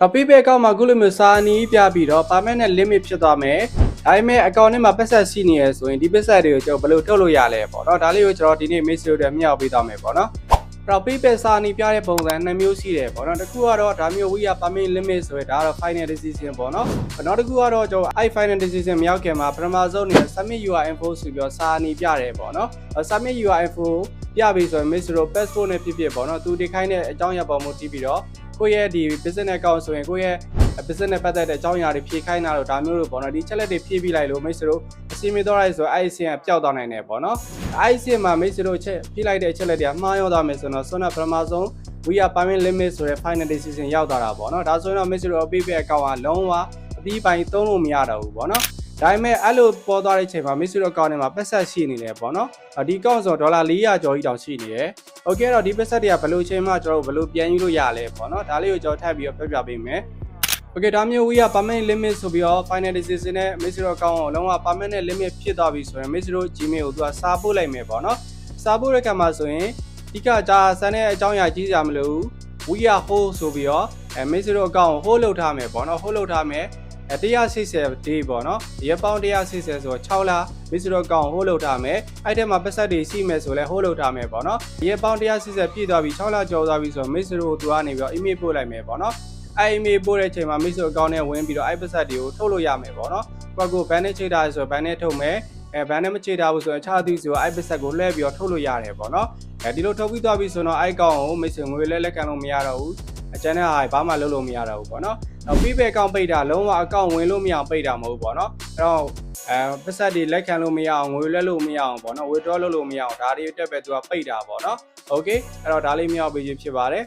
တော့ PayPal အကောင့်မှာအခုလိုမျိုးစာအနီးပြပြီးတော့ permanent နဲ့ limit ဖြစ်သွားမယ်ဒါပေမဲ့အကောင့်ထဲမှာပတ်သက်ရှိနေရဆိုရင်ဒီပတ်သက်တွေကိုကျွန်တော်ဘယ်လိုထုတ်လို့ရလဲပေါ့နော်ဒါလေးကိုကျွန်တော်ဒီနေ့ message တွေမျှောက်ပေးသွားမယ်ပေါ့နော်အဲ့တော့ PayPal စာအနီးပြတဲ့ပုံစံနှစ်မျိုးရှိတယ်ပေါ့နော်တစ်ခုကတော့ဒါမျိုး we are permanent limit ဆိုရယ်ဒါကတော့ final decision ပေါ့နော်နောက်တစ်ခုကတော့ကျွန်တော် i final decision မရောက်ခင်မှာပထမဆုံးနေ submit your info ဆိုပြီးတော့စာအနီးပြတယ်ပေါ့နော် submit your info ပြပြီဆိုရင် Mr. passport နဲ့ဖြစ်ဖြစ်ပေါ့နော်သူဒီခိုင်းတဲ့အကြောင်းအရာပေါ်မူတည်ပြီးတော့ ကိုယ့်ရဲ့ဒီ business account ဆိုရင်ကိုယ့်ရဲ့ business နဲ့ပတ်သက်တဲ့အကြောင်းအရာတွေဖြည့်ခိုင်းတာလို့ဒါမျိုးလို့ပေါ့နော်ဒီချက်လက်တွေဖြည့်ပြီးလိုက်လို့ Mr. အစီအမီတော့လိုက်ဆိုအဲ့ဒီစီကပျောက်သွားနိုင်တယ်ပေါ့နော်အဲ့ဒီစီမှာ Mr. ချက်ဖြည့်လိုက်တဲ့အချက်လက်တွေကမှားရောသွားမယ်ဆိုတော့ဆွမ်းနာပထမဆုံး we are permanent limit ဆိုတဲ့ final decision ရောက်သွားတာပေါ့နော်ဒါဆိုရင်တော့ Mr. အပိပိအကောင့်ကလုံးဝအပြီးပိုင်းသုံးလို့မရတော့ဘူးပေါ့နော် ဒါပေမဲ့အဲ့လိုပေါ်သွားတဲ့အချိန်မှာ Mr. အကောင့်ထဲမှာပတ်ဆက်ရှိနေတယ်ပေါ့နော်ဒီအကောင့်ဆိုဒေါ်လာ400ကျော်ကြီးတောင်ရှိနေတယ် โอเคတော့ဒီပတ်ဆက်တွေကဘယ်လိုချိန်မှကျွန်တော်တို့ဘယ်လိုပြန်ယူလို့ရလဲပေါ့နော်ဒါလေးကိုကျွန်တော်ထပ်ပြီးတော့ပြပြပေးမယ်โอเคဒါမျိုး we are permanent limit ဆိုပြီးတော့ final decision နဲ့ Mr. account ကိုလုံးဝ permanent limit ဖြစ်သွားပြီဆိုရင် Mr. Gmail ကိုသူကစာပို့လိုက်မယ်ပေါ့နော်စာပို့တဲ့ကံမှာဆိုရင်ဒီကကြာဆန်းတဲ့အကြောင်းအရာကြီးစရာမလိုဘူး we are hold ဆိုပြီးတော့အဲ Mr. account ကို hold လုပ်ထားမယ်ပေါ့နော် hold လုပ်ထားမယ်အဲ 180 day ပေါ့နော်ရက်ပေါင်း180ဆိုတော့6လ Mr. account hold လုပ်ထားမယ်အဲ့ထဲမှာပတ်သက်တွေရှိမယ်ဆိုလဲ hold လုပ်ထားမယ်ပေါ့နော်ရက်ပေါင်း180ပြည့်သွားပြီ6လကျော်သွားပြီဆိုတော့ Mr. ကိုသူကနေပြီးတော့ email ပို့လိုက်မယ်ပေါ့နော်အဲ့ email ပို့တဲ့အချိန်မှာ Mr. account နဲ့ဝင်ပြီးတော့အဲ့ပတ်သက်တွေကိုထုတ်လို့ရမယ်ပေါ့နော်ကိုကကို ban နဲ့ချိန်တာဆိုတော့ ban နဲ့ထုတ်မယ်အဲဘန်နဲ့မချေတာဘူးဆိုရင်အခြားသူဆိုအိုက်ပဆက်ကိုလှည့်ပြီးတော့ထုတ်လို့ရတယ်ပေါ့နော်အဲဒီလိုထုတ်ပြီးသွားပြီဆိုတော့အိုက်ကောင်ကိုမိတ်ဆွေငွေလဲလက်ခံလို့မရတော့ဘူး အကျန်းနဲ့ဟာဘာမှလုပ်လို့မရတော့ဘူးပေါ့နော်နောက် PayPal အကောင့်ပိတ်တာလုံးဝအကောင့်ဝင်လို့မရအောင်ပိတ်တာမဟုတ်ဘူးပေါ့နော်အဲ့တော့အဲပတ်ဆက်တွေလက်ခံလို့မရအောင်ငွေလဲလို့မရအောင်ပေါ့နော် withdraw လုပ်လို့မရအောင်ဒါတွေတက်ပဲသူကပိတ်တာပေါ့နော် okay အဲ့တော့ဒါလေးမြောက်ပေးခြင်းဖြစ်ပါတယ်